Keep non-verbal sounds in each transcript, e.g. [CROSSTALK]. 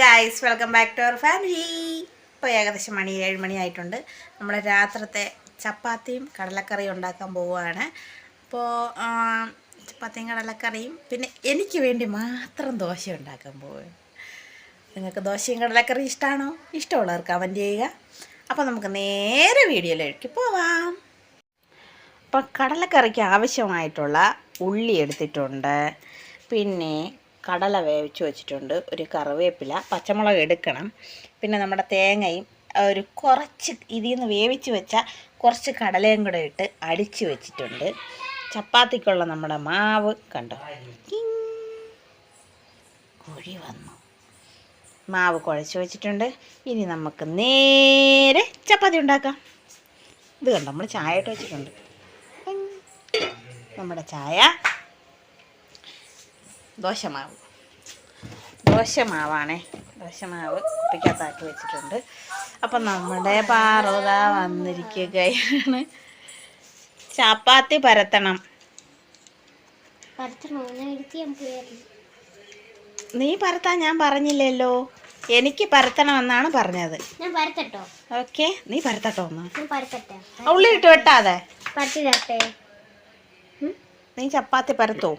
Guys welcome back to our family ഇപ്പോൾ ഏകദേശം മണി ഏഴ് മണിയായിട്ടുണ്ട്. നമ്മൾ രാത്രത്തെ ചപ്പാത്തിയും കടലക്കറിയും ഉണ്ടാക്കാൻ പോവുകയാണ്. അപ്പോൾ ചപ്പാത്തിയും കടലക്കറിയും പിന്നെ എനിക്ക് വേണ്ടി മാത്രം ദോശ ഉണ്ടാക്കാൻ പോവുകയാണ്. നിങ്ങൾക്ക് ദോശയും കടലക്കറിയും ഇഷ്ടമാണോ ഇഷ്ടമുള്ളവർക്ക് അവൻ ചെയ്യുക. അപ്പോൾ നമുക്ക് നേരെ വീഡിയോയിലേക്ക് പോവാം. അപ്പോൾ കടലക്കറിക്ക് ആവശ്യമായിട്ടുള്ള ഉള്ളി എടുത്തിട്ടുണ്ട്. പിന്നെ കടല വേവിച്ച് വെച്ചിട്ടുണ്ട് ഒരു കറിവേപ്പില പച്ചമുളക് എടുക്കണം. പിന്നെ നമ്മുടെ തേങ്ങയും ഒരു കുറച്ച് ഇതിൽ നിന്ന് വേവിച്ച് വെച്ച കുറച്ച് കടലയും കൂടെ ഇട്ട് അടിച്ച് വെച്ചിട്ടുണ്ട്. ചപ്പാത്തിക്കുള്ള നമ്മുടെ മാവ് കണ്ടോ. കുഴി വന്നു. മാവ് കുഴച്ച് വെച്ചിട്ടുണ്ട്. ഇനി നമുക്ക് നേരെ ചപ്പാത്തി ഉണ്ടാക്കാം. ഇത് കണ്ടോ? നമ്മൾ ചായ ഇട്ട് വെച്ചിട്ടുണ്ട്. നമ്മുടെ ചായ ദോശമാവ്. ദോശമാവാണേ. ദോശമാവ് കുപ്പിക്കകത്താക്കി വെച്ചിട്ടുണ്ട്. അപ്പം നമ്മുടെ പാറുത വന്നിരിക്കുകയാണ്. ചപ്പാത്തി പരത്തണം. നീ പരത്താൻ ഞാൻ പറഞ്ഞില്ലല്ലോ. എനിക്ക് പരത്തണമെന്നാണ് പറഞ്ഞത്. ഞാൻ പരത്തട്ടോ. ഓക്കെ നീ പരത്തട്ടോ ഒന്ന്. ഞാൻ പരത്തട്ടെ. ഉള്ളി ഇട്ട് വെട്ടാതെ. നീ ചപ്പാത്തി പരത്തോ?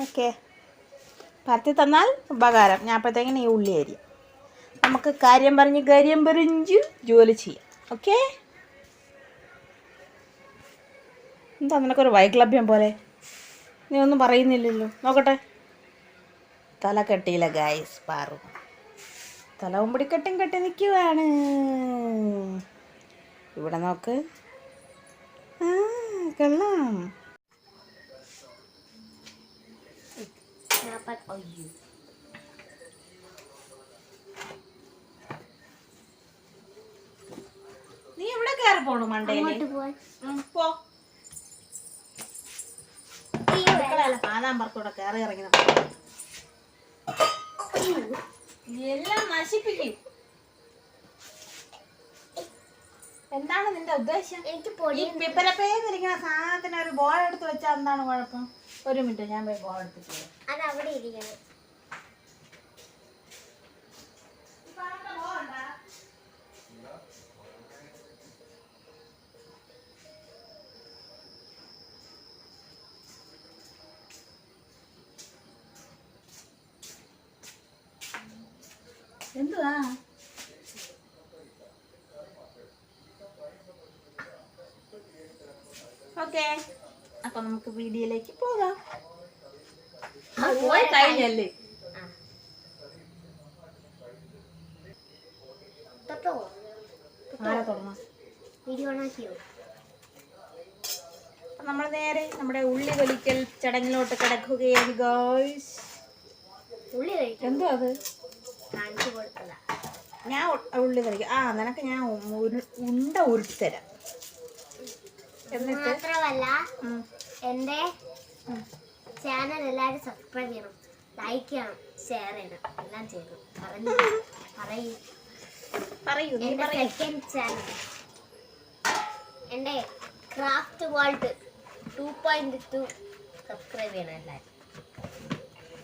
ഓക്കെ. പരത്തി തന്നാൽ ഉപകാരം. ഞാൻ അപ്പോഴത്തേക്കിന് ഈ ഉള്ളി അരി. നമുക്ക് കാര്യം പറഞ്ഞ് കാര്യം പറഞ്ഞ് ജോലി ചെയ്യാം. ഓക്കെ? എന്താ നിനക്കൊരു വൈക്ലഭ്യം പോലെ? നീ ഒന്നും പറയുന്നില്ലല്ലോ. നോക്കട്ടെ. തല കെട്ടിയില്ല ഗായ്സ് പാറു. തലവും പിടിക്കെട്ടും കെട്ടി നിൽക്കുവാണ് ഇവിടെ നോക്ക്. ആ കൊള്ളാം. ഞാൻ o അയ്യോ. നീ എവിടെ കയറി പോണു മണ്ടയിൽ പോ. പാതാമ്പറത്തൂടെ കയറി ഇറങ്ങി. എല്ലാം നശിപ്പിക്കും. എന്താണ് നിന്റെ ഉദ്ദേശം? എനിക്ക് ഈ പൊടി പിപ്പരപ്പേന്നിരിക്കുന്ന സാധനത്തിന് ഒരു ബോൾ എടുത്ത് വെച്ചാൽ എന്താണ് കുഴപ്പം? ഒരു മിനിറ്റ് ഞാൻ പോയി ബോൾ എടുത്തിട്ട് വരാം. അത് അവിടെ ഇരിക്കണം. എന്തുവാ? ഓക്കെ. അപ്പൊ നമുക്ക് വീഡിയോയിലേക്ക് പോകാം. പോയി കഴിഞ്ഞല്ലേ? നമ്മൾ നേരെ നമ്മുടെ ഉള്ളി വലിക്കൽ ചടങ്ങിലോട്ട് കിടക്കുകയാണ് ഗോയ്സ് ഉള്ളി എന്തോ അത്? ഞാൻ ഉള്ളി തൊലിക്കാം ആ നിനക്ക് ഞാൻ ഉണ്ട ഉരുട്ടിത്തരാം എന്നിട്ട്? മാത്രമല്ല എന്റെ ചാനൽ എല്ലാവരും സബ്സ്ക്രൈബ് ചെയ്യണം. ലൈക്ക് ചെയ്യണം ഷെയർ ചെയ്യണം എല്ലാം ചെയ്യണം. പറഞ്ഞു പറയൂ. പറയൂ എന്റെ സെക്കൻഡ് ചാനൽ എന്റെ craft world two point two subscribe ചെയ്യണം എല്ലാവരും.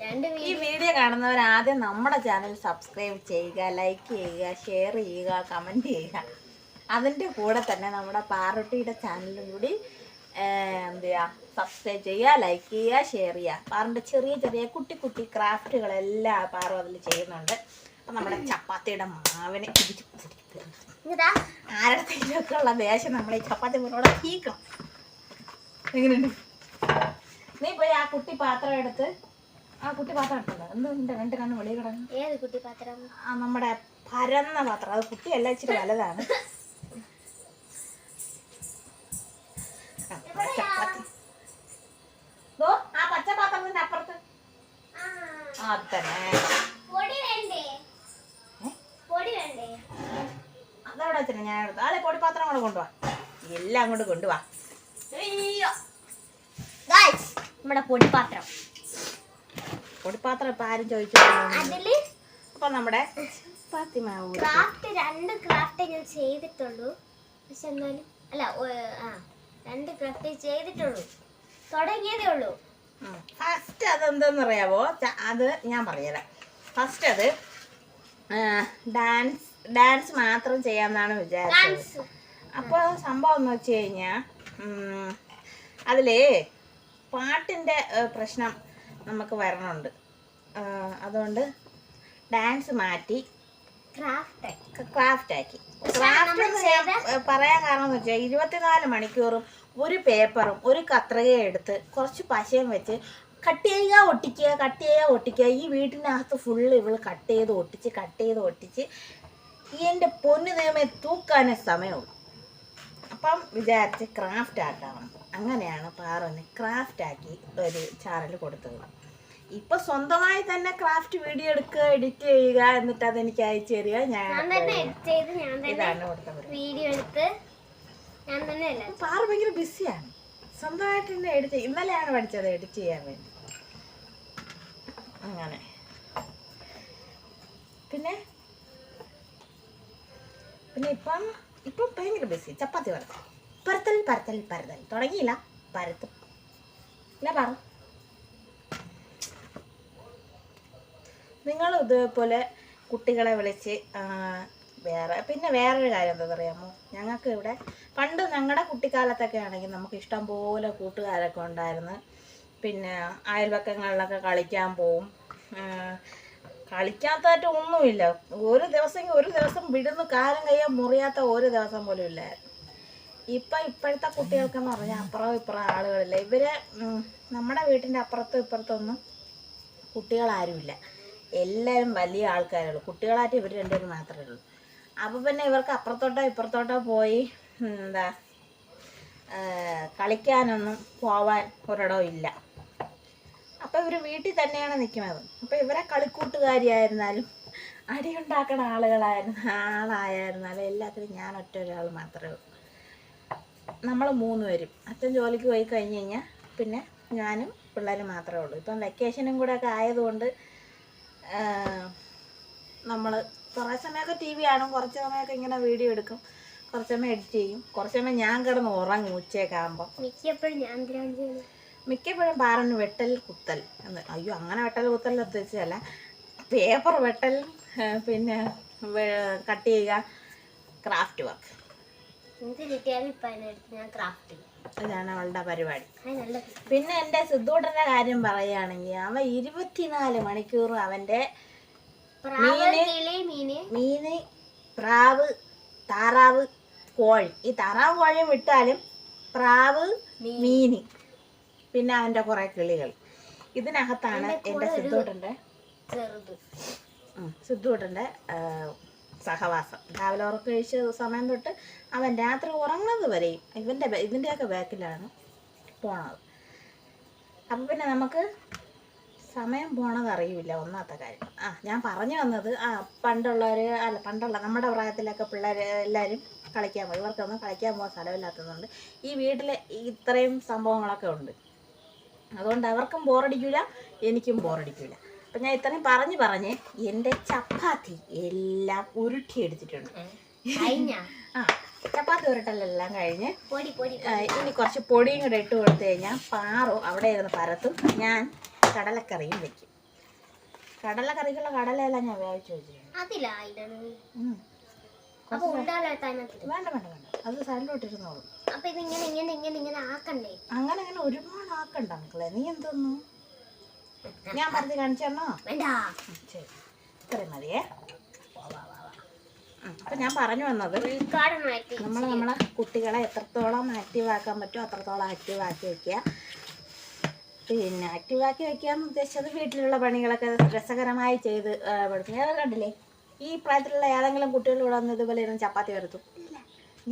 രണ്ട് ഈ വീഡിയോ വീഡിയോ കാണുന്നവർ ആദ്യം നമ്മുടെ ചാനൽ സബ്സ്ക്രൈബ് ചെയ്യുക ലൈക്ക് ചെയ്യുക ഷെയർ ചെയ്യുക കമന്റ് ചെയ്യുക. അതിന്റെ കൂടെ തന്നെ നമ്മുടെ പാറുട്ടിയുടെ ചാനലും കൂടി എന്താ ചെയ്യുക സബ്സ്ക്രൈബ് ചെയ്യുക ലൈക്ക് ചെയ്യുക ഷെയർ ചെയ്യുക. പാറിന്റെ ചെറിയ ചെറിയ കുട്ടി കുട്ടി ക്രാഫ്റ്റുകളെല്ലാം പാറു അതിൽ ചെയ്യുന്നുണ്ട്. അപ്പം നമ്മുടെ ചപ്പാത്തിയുടെ മാവിനെ ഇടിച്ച് പിടിക്കുക ഇതാ ആരുടെ ഉള്ള ദേശം നമ്മൾ ഈ ചപ്പാത്തി മുറോടെ തീക്കണം എങ്ങനെയുണ്ട്? നീ പോയി ആ കുട്ടി പാത്രം എടുത്ത് ആ കുട്ടി പാത്രം എടുത്തല്ലോ എന്തുണ്ട് രണ്ട് കണ്ണ് വെളിയിൽ കിടന്നു. ഏത് കുട്ടി പാത്രം? ആ നമ്മുടെ പരന്ന പാത്രം. അത് കുട്ടിയല്ല ഇച്ചിരി വലുതാണ്. അങ്ങോട്ട് കൊണ്ടുവാ. നമ്മുടെ പൊടിപ്പാത്രം പൊടിപ്പാത്രം ഇപ്പൊ ആരും ചോദിച്ചു അതിൽ അപ്പൊ നമ്മുടെ. ക്രാഫ്റ്റ് രണ്ട് ക്രാഫ്റ്റ് ഞാൻ ചെയ്തിട്ടുള്ളൂ. പക്ഷെ എന്നാലും അല്ല ആ രണ്ട് ക്രാഫ്റ്റ് ചെയ്തിട്ടുള്ളൂ. തുടങ്ങിയതേ ഉള്ളൂ. ഫസ്റ്റ് അതെന്തെന്നറിയാവോ? അത് ഞാൻ പറഞ്ഞുതരാം ഫസ്റ്റ് അത് ഡാൻസ് ഡാൻസ് മാത്രം ചെയ്യാമെന്നാണ് വിചാരിച്ചത്. അപ്പോൾ സംഭവം എന്ന് വെച്ച് കഴിഞ്ഞാൽ അതിലേ പാട്ടിന്റെ പ്രശ്നം നമുക്ക് വരണുണ്ട്. അതുകൊണ്ട് ഡാൻസ് മാറ്റി ക്രാഫ്റ്റ് ആക്കി ക്രാഫ്റ്റ് പറയാൻ കാരണം എന്ന് വെച്ചാൽ ഇരുപത്തിനാല് മണിക്കൂറും ഒരു പേപ്പറും ഒരു കത്രികയും എടുത്ത് കുറച്ച് പശയും വെച്ച് കട്ട് ചെയ്യുക ഒട്ടിക്കുക കട്ട് ചെയ്യുക ഒട്ടിക്കുക. ഈ വീട്ടിനകത്ത് ഫുള്ള് ഇവൾ കട്ട് ചെയ്ത് ഒട്ടിച്ച് കട്ട് ചെയ്ത് ഒട്ടിച്ച് എന്റെ പൊന്നു നിയമം തൂക്കാനേ സമയമുള്ളൂ. അപ്പം വിചാരിച്ച് ക്രാഫ്റ്റ് ആക്കാമെന്ന് അങ്ങനെയാണ് പാറുവിന് ക്രാഫ്റ്റ് ആക്കി ഒരു ചാനൽ കൊടുത്തത്. ഇപ്പൊ സ്വന്തമായി തന്നെ ക്രാഫ്റ്റ് വീഡിയോ എടുക്കുക എഡിറ്റ് ചെയ്യുക എന്നിട്ട് അതെനിക്ക് അയച്ചു തരിക. ഞാൻ ഇതാണ് കൊടുത്തത് വീഡിയോ എടുത്ത് പാറു ഭയങ്കര ബിസിയാണ് സ്വന്തമായിട്ട് തന്നെ എഡിറ്റ് ഇന്നലെയാണ് പഠിച്ചത് എഡിറ്റ് ചെയ്യാൻ വേണ്ടി. അങ്ങനെ. പിന്നെ? പിന്നെ ഇപ്പം ഇപ്പം ഭയങ്കര ബിസി ചപ്പാത്തി പരത്തൽ പരത്തൽ പരത്തൽ പരത്തൽ. തുടങ്ങിയില്ല. പരത്തും. ഇല്ല പറ. നിങ്ങൾ ഇതേപോലെ കുട്ടികളെ വിളിച്ച് വേറെ പിന്നെ വേറൊരു കാര്യം എന്താ അറിയാമോ ഞങ്ങൾക്ക് ഇവിടെ പണ്ട് ഞങ്ങളുടെ കുട്ടിക്കാലത്തൊക്കെ ആണെങ്കിൽ നമുക്ക് ഇഷ്ടം പോലെ കൂട്ടുകാരൊക്കെ ഉണ്ടായിരുന്നു. പിന്നെ അയൽവക്കങ്ങളിലൊക്കെ കളിക്കാൻ പോവും. കളിക്കാത്തതായിട്ട് ഒന്നുമില്ല. ഒരു ദിവസം ഒരു ദിവസം വിടുന്നു കാലം കഴിയാൻ മുറിയാത്ത ഒരു ദിവസം പോലും ഇല്ലായിരുന്നു. ഇപ്പം ഇപ്പോഴത്തെ കുട്ടികൾക്കെന്ന് പറഞ്ഞാൽ അപ്പുറം ഇപ്പുറം ആളുകളില്ല. ഇവർ നമ്മുടെ വീട്ടിന്റെ അപ്പുറത്തും ഇപ്പുറത്തൊന്നും കുട്ടികളാരുമില്ല. എല്ലാവരും വലിയ ആൾക്കാരുള്ളൂ കുട്ടികളായിട്ട് ഇവർ രണ്ടുപേരും മാത്രമേ ഉള്ളൂ. അപ്പോൾ പിന്നെ ഇവർക്ക് അപ്പുറത്തോട്ടോ ഇപ്പുറത്തോട്ടോ പോയി എന്താ കളിക്കാനൊന്നും പോവാൻ ഒരിടവും ഇല്ല. അപ്പോൾ ഇവർ വീട്ടിൽ തന്നെയാണ് നിൽക്കുന്നത് അപ്പോൾ ഇവരെ കളിക്കൂട്ടുകാരിയായിരുന്നാലും അടിയുണ്ടാക്കണ ആളുകളായിരുന്നു ആളായിരുന്നാലും എല്ലാത്തിനും ഞാൻ ഒറ്റ ഒരാൾ മാത്രമേ ഉള്ളൂ. നമ്മൾ മൂന്ന് പേരും. അച്ഛൻ ജോലിക്ക് പോയി കഴിഞ്ഞ് കഴിഞ്ഞാൽ പിന്നെ ഞാനും പിള്ളേരും മാത്രമേ ഉള്ളൂ. ഇപ്പം വെക്കേഷനും കൂടെ ഒക്കെ ആയതുകൊണ്ട് നമ്മൾ കുറേ സമയമൊക്കെ ടി വി കാണും. കുറച്ച് സമയമൊക്കെ ഇങ്ങനെ വീഡിയോ എടുക്കും. കുറച്ച് സമയം എഡിറ്റ് ചെയ്യും. കുറച്ച് സമയം ഞാൻ കിടന്ന് ഉറങ്ങും ഉച്ചയൊക്കെ ആകുമ്പോൾ മിക്കപ്പോഴും ഞാൻ മിക്കപ്പോഴും പാറന് വെട്ടൽ കുത്തൽ എന്ന്. അയ്യോ അങ്ങനെ വെട്ടൽ കുത്തൽ ഉദ്ദേശിച്ചല്ല പേപ്പർ വെട്ടൽ പിന്നെ കട്ട് ചെയ്യുക ക്രാഫ്റ്റ് വർക്ക്. ഇതാണ് അവളുടെ പരിപാടി. പിന്നെ എന്റെ സിദ്ധൂട്ടന്റെ കാര്യം പറയുകയാണെങ്കിൽ അവൻ ഇരുപത്തിനാല് മണിക്കൂറും അവന്റെ മീന് മീന്. പ്രാവ് താറാവ് കോഴി. ഈ താറാവ് കോഴിയും വിട്ടാലും പ്രാവ് മീന്. പിന്നെ അവന്റെ കുറേ കിളികൾ. ഇതിനകത്താണ് എന്റെ സിദ്ധൂട്ടന്റെ സിദ്ധുട്ടന്റെ ഉം, സിദ്ധൂട്ടന്റെ സഹവാസം. രാവിലെ ഉറക്കം കഴിച്ച സമയം തൊട്ട് അവൻ രാത്രി ഉറങ്ങുന്നത് വരെയും ഇവന്റെ ഇതിന്റെയൊക്കെ ഇതിന്റെയൊക്കെ ബാക്കിലാണ് പോണത്. അപ്പം പിന്നെ നമുക്ക് സമയം പോണത് അറിയില്ല ഒന്നാമത്തെ കാര്യം. ആ ഞാൻ പറഞ്ഞു വന്നത് ആ പണ്ടുള്ളവർ അല്ല പണ്ടുള്ള നമ്മുടെ പ്രായത്തിലൊക്കെ പിള്ളേർ എല്ലാവരും കളിക്കാൻ പോകും ഇവർക്കൊന്നും കളിക്കാൻ പോകാൻ സ്ഥലമില്ലാത്തതുകൊണ്ട് ഈ വീട്ടിൽ ഇത്രയും സംഭവങ്ങളൊക്കെ ഉണ്ട്. അതുകൊണ്ട് അവർക്കും ബോറടിക്കില്ല എനിക്കും ബോറടിക്കില്ല അപ്പം ഞാൻ ഇത്രയും പറഞ്ഞ് പറഞ്ഞ് എന്റെ ചപ്പാത്തി എല്ലാം ഉരുട്ടി എടുത്തിട്ടുണ്ട് കഴിഞ്ഞ? ആ ചപ്പാത്തി ഉരുട്ടലെല്ലാം കഴിഞ്ഞ് പൊടി പൊടി ഇനി കുറച്ച് പൊടിയും കൂടെ ഇട്ട് കൊടുത്തു കഴിഞ്ഞാൽ പാറു അവിടെ ഇരുന്ന് പരത്തും. ഞാൻ കടലക്കറിയും വെക്കും. കടലക്കറിക്കുള്ള കടലയെല്ലാം ഞാൻ വേവിച്ച് വെച്ചിട്ടുണ്ട്. വേണ്ട വേണ്ട വേണ്ട. അത് സൈഡിലോട്ടിരുന്നോളൂ. അപ്പൊ ഇതിങ്ങനെ ഇങ്ങനെ ഇങ്ങനെ ഇങ്ങനെ ആക്കണ്ടേ? അങ്ങനെ അങ്ങനെ ഒരുപാട് ആക്കണ്ട മക്കളെ നീ എന്തോന്നു? ഞാൻ പറഞ്ഞ് കാണിച്ചെണ്ണോ വേണ്ട. ശരി. ഇത്രയും മതിയേ. അപ്പൊ ഞാൻ പറഞ്ഞു വന്നത് നമ്മൾ നമ്മളെ കുട്ടികളെ എത്രത്തോളം ആക്റ്റീവ് ആക്കാൻ പറ്റുമോ അത്രത്തോളം ആക്റ്റീവ് ആക്കി വെക്കുക. പിന്നെ ആക്റ്റീവ് ആക്കി വെക്കാന്ന് ഉദ്ദേശിച്ചത് വീട്ടിലുള്ള പണികളൊക്കെ രസകരമായി ചെയ്ത് ഞാൻ കണ്ടില്ലേ? ഈ പ്രായത്തിലുള്ള ഏതെങ്കിലും കുട്ടികൾ ഇവിടെ വന്ന് ഇതുപോലെ ഇരുന്ന് ചപ്പാത്തി വരുത്തും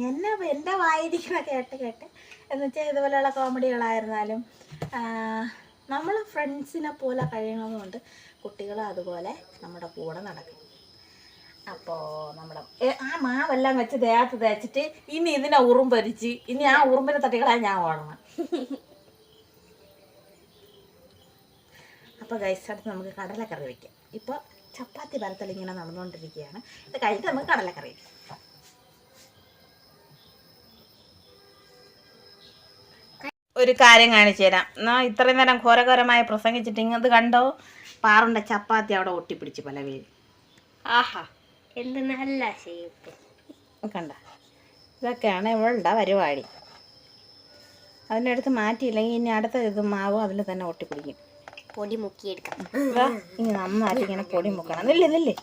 എന്നെ എന്റെ വായിരിക്കണ കേട്ട് കേട്ട്. എന്ന് വെച്ചാൽ ഇതുപോലെയുള്ള കോമഡികളായിരുന്നാലും നമ്മൾ ഫ്രണ്ട്സിനെ പോലെ കഴിയണമെന്നുണ്ട് കുട്ടികളും അതുപോലെ നമ്മുടെ കൂടെ നടക്കും. അപ്പോൾ നമ്മുടെ ആ മാവെല്ലാം വെച്ച് ദേഹത്ത് തേച്ചിട്ട് ഇനി ഇതിനെ ഉറുമ്പരിച്ച് ഇനി ആ ഉറുമ്പിനെ തട്ടികളാ ഞാൻ ഓടണം. അപ്പോൾ ഗൈസ് നമുക്ക് കടലക്കറി വയ്ക്കാം ഇപ്പോൾ ചപ്പാത്തി പരത്തൽ ഇങ്ങനെ നടന്നുകൊണ്ടിരിക്കുകയാണ് ഇത് കഴിഞ്ഞിട്ട് നമുക്ക് കടലക്കറി വയ്ക്കാം ഒരു കാര്യം കാണിച്ചു തരാം. എന്നാ ഇത്രയും നേരം ഘോരഘോരമായി പ്രസംഗിച്ചിട്ട് ഇങ്ങത് കണ്ടോ? പാറുണ്ട ചപ്പാത്തി അവിടെ ഒട്ടിപ്പിടിച്ച് പല പേര് ആഹാ. എന്ത് നല്ല ഷേപ്പ് കണ്ട. ഇതൊക്കെയാണ് ഇവളുടെ പരിപാടി. അതിന്റെ അടുത്ത് മാറ്റിയില്ലെങ്കിൽ ഇനി അടുത്ത ഇത് മാവ് അതിൽ തന്നെ ഒട്ടിപ്പിടിക്കും. പൊടി മുക്കിയെടുക്കാം. ഇനി ഇങ്ങനെ നന്നായിട്ട് ഇങ്ങനെ പൊടി മുക്കണം. നില്ലേ നില്ലേ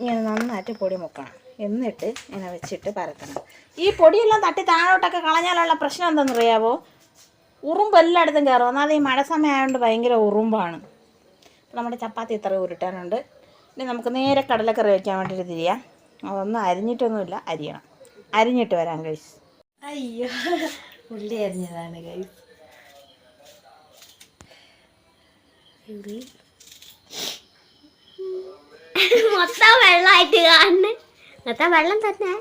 ഇങ്ങനെ നന്നായിട്ട് പൊടി മുക്കണം. എന്നിട്ട് ഇങ്ങനെ വെച്ചിട്ട് പരത്തണം. ഈ പൊടിയെല്ലാം തട്ടി താഴോട്ടൊക്കെ കളഞ്ഞാലുള്ള പ്രശ്നം എന്താണെന്ന് അറിയാവോ ഉറുമ്പ് എല്ലായിടത്തും കയറും. ഒന്നാമത് ഈ മഴ സമയമായതുകൊണ്ട് ഭയങ്കര ഉറുമ്പാണ്. നമ്മുടെ ചപ്പാത്തി ഇത്ര ഉരുട്ടാനുണ്ട്. ഇനി നമുക്ക് നേരെ കടലക്കറി വയ്ക്കാൻ വേണ്ടിയിട്ട് തിരിയാം. അതൊന്നും അരിഞ്ഞിട്ടൊന്നുമില്ല അരിയണം. അരിഞ്ഞിട്ട് വരാം കഴിച്ച് അയ്യോ ഉള്ളി അരിഞ്ഞതാണ് കഴിച്ച് മൊത്തം വെള്ളമായിട്ട് കാണുന്നു. മൊത്തം വെള്ളം തന്നെ.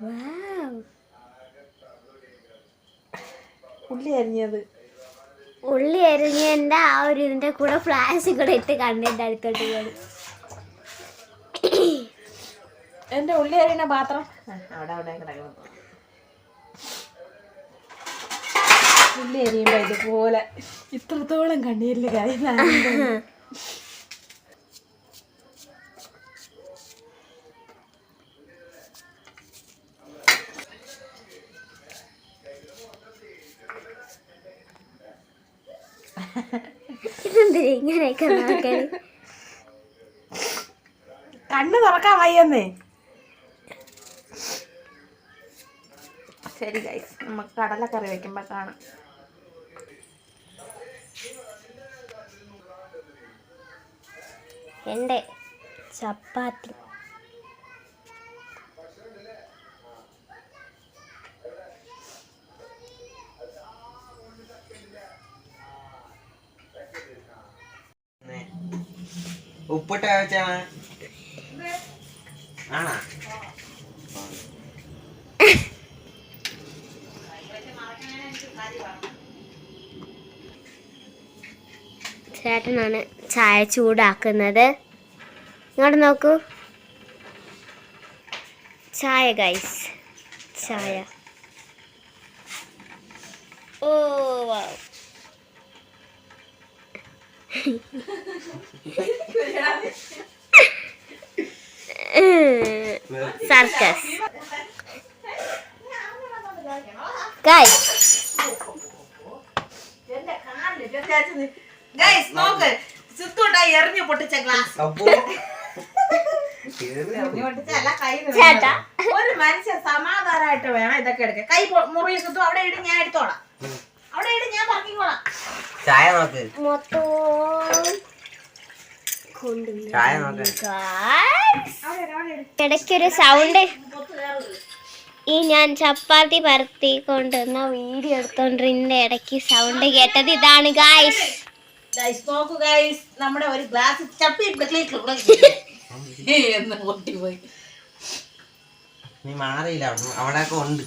Wow. ഉള്ളി അരിഞ്ഞത്. ഉള്ളി എരിഞ്ഞതിന്റെ ആ ഒരു ഇതിന്റെ കൂടെ ഫ്ലാഷ് കൂടെ ഇട്ട് കണ്ടിട്ട് അടുത്തോട്ട് പോയി എന്റെ ഉള്ളി അരിയണ പാത്രം. അവിടെ അവിടെ കിടക്കണം ഉള്ളി അരിയുമ്പോൾ ഇതുപോലെ ഇത്രത്തോളം കണ്ണീരിൽ കാര്യം [LAUGHS] നോക്കൽ കണ്ണ് തുറക്കാൻ വയ്യെന്നേ. ശരി ഗൈസ് നമുക്ക് കടലക്കറി വെക്കുമ്പോ കാണാം. എന്റെ ചപ്പാത്തി. ഉപ്പിട്ട് വെച്ചാണ്. ചേട്ടനാണ് ചായ ചൂടാക്കുന്നത്. ഇങ്ങോട്ട് നോക്കൂ. ചായ ഗൈസ് ചായ. ഓ wow. സർക്കസ് നോക്ക്. സിത്തോട്ടായി എറിഞ്ഞു പൊട്ടിച്ച ഗ്ലാസ് ചേട്ടാ. ഒരു മനുഷ്യൻ സമാധാനമായിട്ട് വേണം ഇതൊക്കെ എടുക്കാൻ. കൈ മുറിയിൽ സിത്തു അവിടെ ഇടും ഞാൻ എടുത്തോളാം. അവിടെ ഇടും ഞാൻ പറക്കിക്കോളാം. ചായ നോക്ക്. ചായ നോക്ക്. ഇടയ്ക്കൊരു സൗണ്ട്. ഈ ഞാൻ ചപ്പാത്തി പരത്തി കൊണ്ടുവന്ന വീഡിയോ എടുത്തോണ്ടിരുന്ന ഇടയ്ക്ക് സൗണ്ട് കേട്ടത് ഇതാണ് ഗായ്സ് ഗൈസ് നോക്കൂ ഗൈസ് നമ്മുടെ ഒരു ഗ്ലാസ് ചപ്പി [LAUGHS] നീ മാറിയില്ല അവിടെ ഒക്കെ ഉണ്ട്.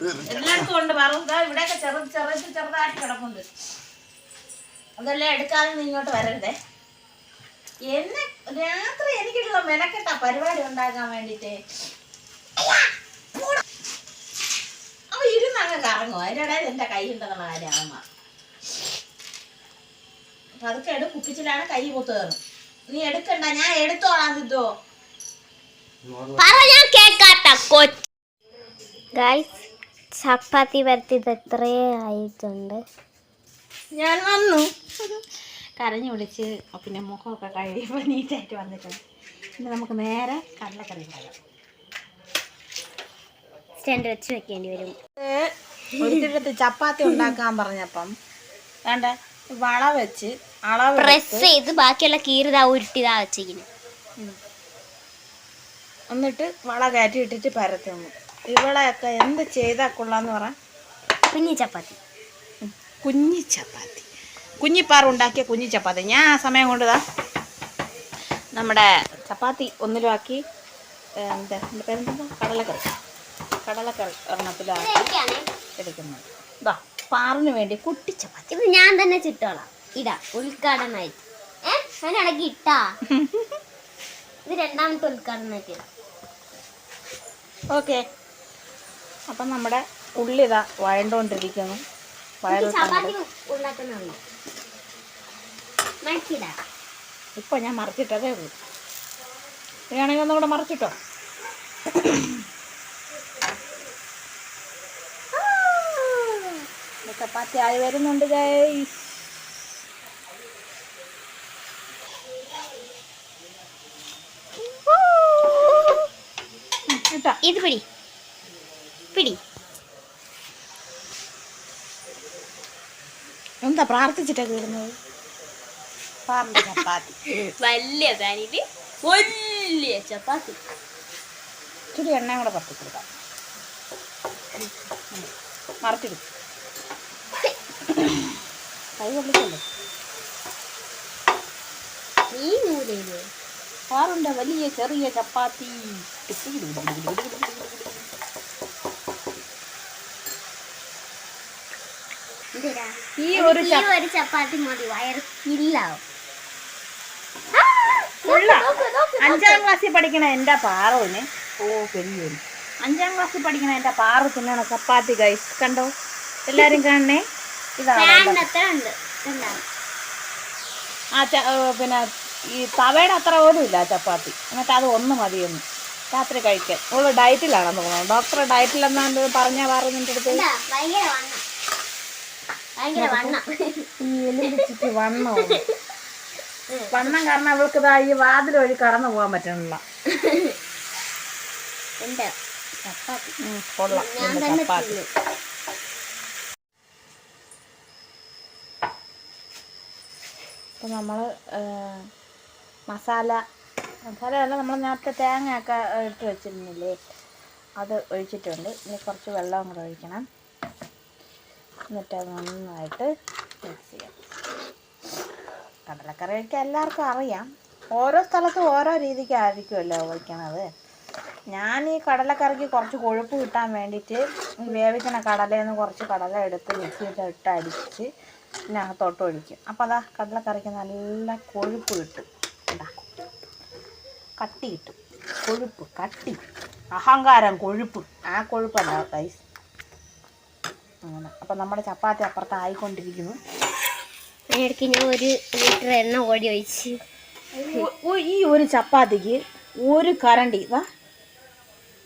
എല്ലായിടത്തും ഉണ്ട് പറഞ്ഞ ഇവിടെയൊക്കെ ചെറു ചെറുത് ചെറുതായിട്ട് കിടപ്പുണ്ട്. അതെല്ലാം എടുക്കാതെ നീ ഇങ്ങോട്ട് വരരുതേ. എന്നെ രാത്രി എനിക്കുള്ള മെനക്കെട്ട പരിപാടി ഉണ്ടാക്കാൻ വേണ്ടിട്ട് അപ്പൊ ഇരുന്നങ്ങ് കറങ്ങും. അതിനിടയിൽ എന്റെ കൈ ഉണ്ടെന്നുള്ള കാര്യം അപ്പൊ അതൊക്കെ എടു കുപ്പിച്ചിലാണ് കൈ പൊത്ത് കയറും. നീ എടുക്കണ്ട ഞാൻ എടുത്തോളാം സിദ്ധോ ഞാൻ കേക്കാത്ത കൊച്ച്. ഗായ്സ് ചപ്പാത്തി പരത്തിയത് എത്രയേ ആയിട്ടുണ്ട്? ഞാൻ വന്നു. കരഞ്ഞു വിളിച്ച് പിന്നെ മുഖമൊക്കെ കഴിയുമ്പോൾ നീറ്റായിട്ട് വന്നിട്ടുണ്ട്. ഇനി നമുക്ക് നേരെ കടലക്കറി ഉണ്ടാകാം സ്റ്റാൻഡ് വെച്ച് വെക്കേണ്ടി വരും. ഒരിടത്ത് ചപ്പാത്തി ഉണ്ടാക്കാൻ പറഞ്ഞപ്പം വേണ്ട വള വെച്ച് അളവ് പ്രസ് ചെയ്ത് ബാക്കിയുള്ള കീറിതാ ഉരുട്ടിതാ വെച്ചിരിക്കുന്നു. എന്നിട്ട് വള കയറ്റി ഇട്ടിട്ട് പരത്തുന്നു ഇവളെയൊക്കെ എന്ത് ചെയ്താൽ കൊള്ളാന്ന് പറ. കുഞ്ഞി ചപ്പാത്തി. കുഞ്ഞി ചപ്പാത്തി. കുഞ്ഞിപ്പാറ ഉണ്ടാക്കിയ കുഞ്ഞി ചപ്പാത്തി. ഞാൻ ആ സമയം കൊണ്ടുതാ നമ്മുടെ ചപ്പാത്തി ഒന്നിലുമാക്കി എന്താ എന്റെ പേരെന്താ? കടലക്കറി. കടലക്കറി ഒരെണ്ണത്തിലാക്കി എടുക്കുന്നത്. ഇതാ പാറിന് വേണ്ടി കുട്ടി ചപ്പാത്തി. ഇത് ഞാൻ തന്നെ ചിട്ടോളാം. ഇടാ ഉദ്ഘാടനമായിട്ട്. അതിനിടയ്ക്ക് ഇട്ടാ? [LAUGHS] ഇത് രണ്ടാമത്തെ ഉദ്ഘാടനമായിട്ട് ഓക്കെ. അപ്പം നമ്മുടെ ഉള്ളി ഇതാ വഴണ്ടോണ്ടിരിക്കുന്നു. ഇപ്പോൾ ഞാൻ മറിച്ചിട്ടതേ ഉള്ളൂ. വേണമെങ്കിൽ ഒന്നും കൂടെ മറിച്ചിട്ടോ? ചപ്പാത്തി ആയി വരുന്നുണ്ട് ഇത് പിടി. എന്താ പ്രാർത്ഥിച്ചിട്ടാ ഇടുന്നത് പാറിന്റെ ചപ്പാത്തി. വലിയ പാനിൽ വലിയ ചപ്പാത്തി. ഇച്ചിരി എണ്ണയും കൂടെ പറ്റി കൊടുക്കാം. മറച്ചിടും കൈ കൊള്ളിക്കല്ലേ ഈ മൂലയിൽ പാറുണ്ട വലിയ ചെറിയ ചപ്പാത്തി. എന്തിനാ ഈ ഒരു ഒരു ചപ്പാത്തി മതി വയറ് ഫില്ലാവും അഞ്ചാം ക്ലാസ്സിൽ പഠിക്കണ എന്റെ പാറുവിന് ഓ പെരിയൊരു അഞ്ചാം ക്ലാസ്സിൽ പഠിക്കണ എന്റെ പാറു തിന്നണ ചപ്പാത്തി ഗൈസ് കണ്ടോ? എല്ലാരും കാണണേ? ഇതാണ്? [LAUGHS] ആ പിന്നെ ഈ തവയുടെ അത്ര പോലും ഇല്ല ചപ്പാത്തി. എന്നിട്ട് അത് ഒന്ന് മതിയൊന്ന്. രാത്രി കഴിക്കാൻ. ഓൾ ഡയറ്റിലാണെന്ന് തോന്നുന്നു. ഡോക്ടർ ഡയറ്റിലെന്നാണ്ട് പറഞ്ഞാ നിന്റെ അടുത്ത് കണ്ടാ? ഭയങ്കര വണ്ണം ഭയങ്കര വണ്ണം ഈ വണ്ണം [LAUGHS] വണ്ണം കാരണം അവൾക്ക് ഇതാ ഈ വാതിൽ വഴി കടന്നു പോകാൻ പറ്റണില്ല. ഇപ്പൊ നമ്മൾ കൊള്ളാം. ചപ്പാത്തി. അപ്പം നമ്മൾ മസാല മസാല അല്ല നമ്മൾ നേരത്തെ തേങ്ങയൊക്കെ ഇട്ട് വെച്ചിരുന്നില്ലേ? അത് ഒഴിച്ചിട്ടുണ്ട്. ഇനി കുറച്ച് വെള്ളം കൂടെ ഒഴിക്കണം. എന്നിട്ട് അത് നന്നായിട്ട് മിക്സ് ചെയ്യാം. കടലക്കറി വയ്ക്കാൻ എല്ലാവർക്കും അറിയാം. ഓരോ സ്ഥലത്തും ഓരോ രീതിക്കായിരിക്കുമല്ലോ വയ്ക്കണത്. ഞാൻ ഈ കടലക്കറിക്ക് കുറച്ച് കൊഴുപ്പ് കിട്ടാൻ വേണ്ടിയിട്ട് ഈ വേവിക്കണ കടലയിൽ കുറച്ച് കടല എടുത്ത് മിക്സിയിട്ട് ഇട്ട് അടിച്ച് ഇതിനകത്തോട്ട് ഒഴിക്കും. അപ്പോൾ അതാ കടലക്കറിക്ക് നല്ല കൊഴുപ്പ് കിട്ടും. എന്താ കട്ടി കിട്ടും. കൊഴുപ്പ് കട്ടി. അഹങ്കാരം കൊഴുപ്പ്. ആ കൊഴുപ്പല്ല കൈസ് അങ്ങനെ. അപ്പം നമ്മുടെ ചപ്പാത്തി അപ്പുറത്ത് ആയിക്കൊണ്ടിരിക്കുന്നു. ഇടയ്ക്ക് ഞാൻ ഒരു ലിറ്റർ എണ്ണ ഓടി ഒഴിച്ച്. ഈ ഒരു ചപ്പാത്തിക്ക് ഒരു കരണ്ടി വാ.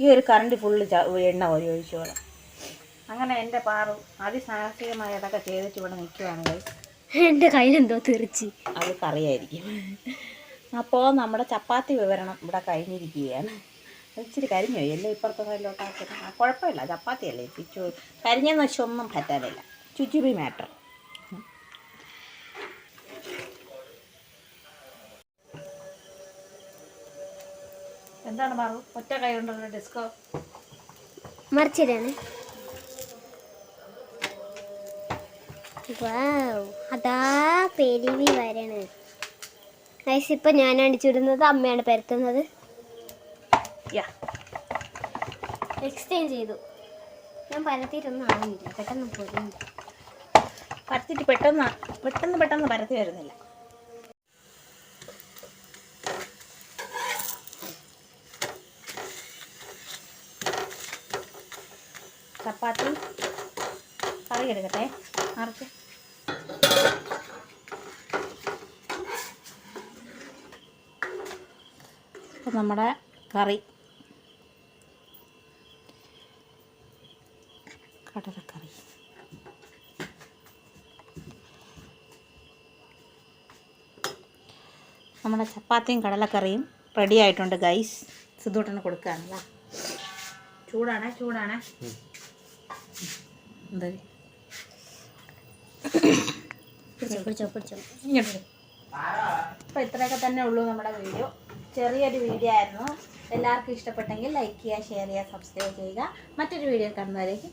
ഈ ഒരു കരണ്ടി ഫുള്ള് എണ്ണ ഓടി ഒഴിച്ചോളാം അങ്ങനെ എന്റെ പാറു അതിസാഹസികമായി അതൊക്കെ ചെയ്തിട്ട് ഇവിടെ നിൽക്കുകയാണെങ്കിൽ. എന്റെ കയ്യിലെന്തോ തെറിച്ച്. അത് കറിയായിരിക്കും. അപ്പോൾ നമ്മുടെ ചപ്പാത്തി വിവരണം ഇവിടെ കഴിഞ്ഞിരിക്കുകയാണ്. ഇച്ചിരി കരിഞ്ഞു എല്ലാം ഇപ്പുറത്തെ സൈഡിലോട്ടാക്കി ആ കുഴപ്പമില്ല. ചപ്പാത്തിയല്ലേ ചു കരിഞ്ഞെന്ന് വെച്ചാൽ ഒന്നും പറ്റാനില്ല ചുച്ചുബി മാറ്റർ. എന്താണ് മാറു? ഒറ്റ കൈ കൊണ്ടുള്ള ഡിസ്കോ? മറിച്ചിടാണ്. വാവ്. അതാ പെരുവി വരണേ. ഗൈസ് ഇപ്പൊ ഞാനാണ് ചുടുന്നത് അമ്മയാണ് പരത്തുന്നത് യാ എക്സ്ചേഞ്ച് ചെയ്തു. ഞാൻ പരത്തിയിട്ടൊന്നും ആവുന്നില്ല. പെട്ടെന്ന് പൊരിഞ്ഞു പരത്തിട്ട് പെട്ടെന്ന് പെട്ടെന്ന് പെട്ടെന്ന് പരത്തി വരുന്നില്ല. ചപ്പാത്തി. കറി എടുക്കട്ടെ. നിറച്ച് അപ്പം നമ്മുടെ കറി. കടലക്കറി. നമ്മുടെ ചപ്പാത്തിയും കടലക്കറിയും റെഡി ആയിട്ടുണ്ട് ഗൈസ് സിദ്ധൂട്ടന് കൊടുക്കാനുള്ള ചൂടാണ് ചൂടാണ്. എന്താ? ഇത്രയൊക്കെ തന്നെ ഉള്ളൂ നമ്മുടെ വീഡിയോ ചെറിയൊരു വീഡിയോ ആയിരുന്നു. എല്ലാവർക്കും ഇഷ്ടപ്പെട്ടെങ്കിൽ ലൈക്ക് ചെയ്യുക ഷെയർ ചെയ്യുക സബ്സ്ക്രൈബ് ചെയ്യുക. മറ്റൊരു വീഡിയോ കാണുന്നവരേക്കും